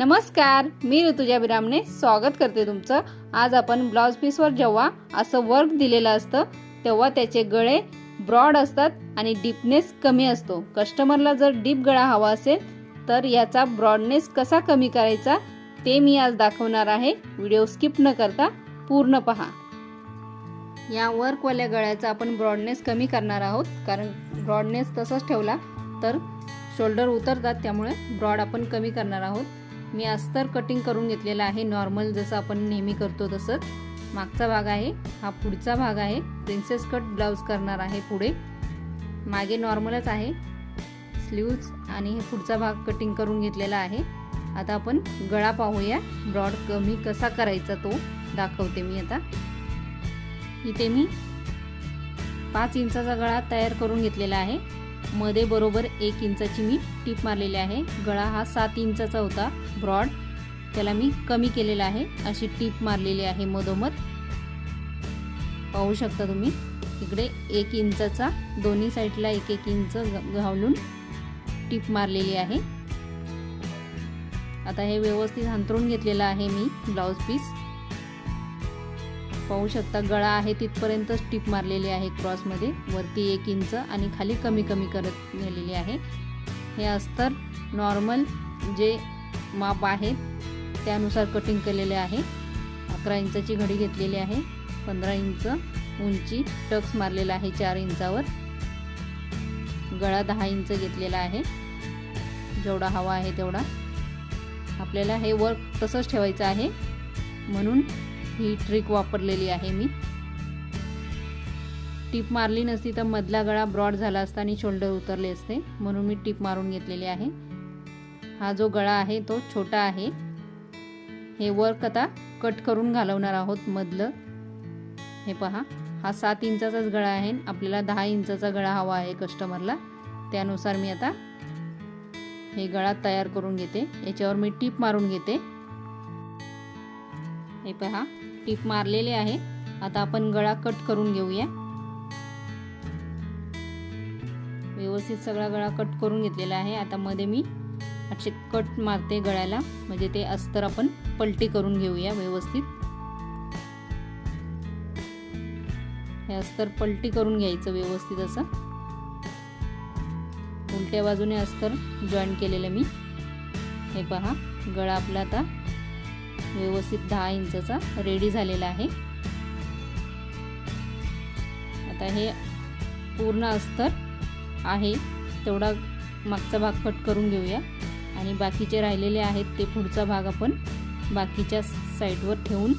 नमस्कार मी ऋतुजा बिरामने स्वागत करते तुमचं. आज आपण ब्लाउज पीसवर जेव्हा असं वर्क दिलेलं असतं तेव्हा त्याचे गळे ब्रॉड असतात आणि डीपनेस कमी असतो. कस्टमरला जर डीप गळा हवा असेल तर याचा ब्रॉडनेस कसा कमी करायचा ते मी आज दाखवणार आहे. व्हिडिओ स्किप न करता पूर्ण पहा. या वर्कवाल्या गळ्याचा आपण ब्रॉडनेस कमी करणार आहोत कारण ब्रॉडनेस तसाच ठेवला तर शोल्डर उतरतात त्यामुळे ब्रॉड आपण कमी करणार आहोत. मी अस्तर कटिंग करून घेतलेला आहे नॉर्मल जसं आपण नेहमी करतो तसंच मागचा भाग आहे हा पुढचा भाग आहे. प्रिन्सेस कट ब्लाऊज करणार आहे पुढे. मागे नॉर्मलच आहे. स्लीव्ज आणि हे पुढचा भाग कटिंग करून घेतलेला आहे. आता आपण गळा पाहूया ब्रॉड कमी कसा करायचा तो दाखवते मी आता. इथे मी पाच इंचाचा गळा तयार करून घेतलेला आहे. मध्ये बरोबर एक इंचाची मी टीप मारलेली आहे. गळा हा सात इंचाचा होता ब्रॉड त्याला मी कमी केलेला आहे. अशी टीप मारलेली आहे मधोमध. पाहू शकता तुम्ही इकडे एक इंचाचा दोन्ही साईडला एक एक इंच घालून टीप मारलेली आहे. आता हे व्यवस्थित अंतरून घेतलेलं आहे मी ब्लाऊज पीस. पाहू शकता गळा आहे तिथपर्यंतच टिप मारलेली आहे क्रॉसमध्ये. वरती एक इंच आणि खाली कमी कमी करत नेलेली आहे. हे अस्तर नॉर्मल जे माप आहे त्यानुसार कटिंग केलेले आहे. अकरा इंचाची घडी घेतलेली आहे. पंधरा इंच उंची टक्स मारलेला आहे चार इंचावर. गळा दहा इंच घेतलेला आहे. जेवढा हवा आहे तेवढा. आपल्याला हे वर्क तसंच ठेवायचं आहे. म्हणून ही ट्रिक वापरलेली आहे मी. टीप मारली नसती तर मधला गळा ब्रॉड झाला असता आणि शोल्डर उतरले असते म्हणून मी टीप मारून घेतलेली आहे. हा जो गळा आहे तो छोटा आहे. हे वर्क आता कट करून घालवणार आहोत मधलं. हे पहा हा सात इंचाचाच गळा आहे आपल्याला दहा इंचाचा गळा हवा आहे कस्टमरला त्यानुसार मी आता हे गळा तयार करून घेते. याच्यावर मी टीप मारून घेते. हे पहा टीप मारलेले आहे. आता आपण गळा कट करून घेऊया. व्यवस्थित सगळा गळा कट करून घेतलेला आहे. आता मध्ये मी असे कट मारते गळ्याला. म्हणजे ते अस्तर आपण पलटी करून घेऊया व्यवस्थित. हे अस्तर पलटी करून घ्यायचं व्यवस्थित असं. उलट्या बाजूने अस्तर जॉईन केलेलं मी. हे पहा गळा आपला आता व्यवस्थित दहा इंचचा रेडी झालेला आहे. आता हे पूर्ण अस्तर आहे. तेवढा मागचा भाग कट करून घेऊया. आणि बाकीचे राहिलेले आहेत ते पुढचा भाग आपण बाकीच्या साईडवर ठेवून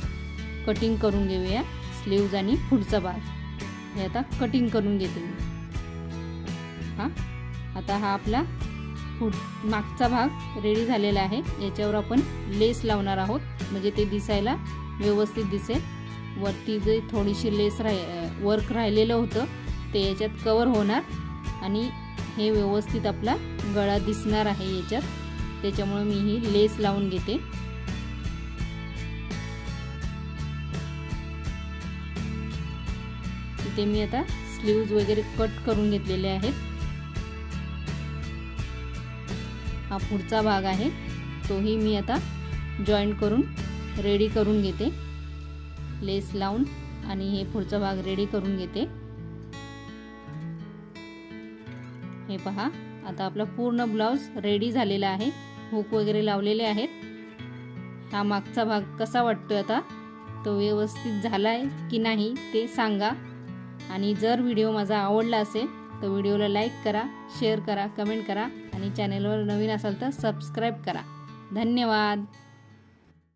कटिंग करून घेऊया. स्लीव्ज आणि पुढचा भाग. हे आता कटिंग करून घेते मी. हां? आता हा आपला पुढ मागचा भाग रेडी झालेला आहे. याच्यावर आपण लेस लावणार आहोत. म्हणजे ते दिसायला व्यवस्थित दिसेल. वरती जे थोडीशी लेस राह वर्क राहिलेलं होतं ते याच्यात कवर होणार. आणि हे व्यवस्थित आपला गळा दिसणार आहे याच्यात. त्याच्यामुळे मी ही लेस लावून घेते. इथे मी आता स्लीव्ज वगैरे कट करून घेतलेले आहेत. हा पुढचा भाग आहे. तोही मी आता जॉईंट करून रेडी करून घेते. लेस लावून आणि हे पुढचा भाग रेडी करून घेते. हे पहा आता आपला पूर्ण ब्लाऊज रेडी झालेला आहे. हुक वगैरे लावलेले आहेत. हा मागचा भाग कसा वाटतोय आता? तो व्यवस्थित झाला आहे की नाही ते सांगा. आणि जर व्हिडिओ माझा आवडला असेल तर व्हिडिओला लाईक करा शेअर करा कमेंट करा. आणि चॅनलवर नवीन असाल तर सबस्क्राईब करा. धन्यवाद.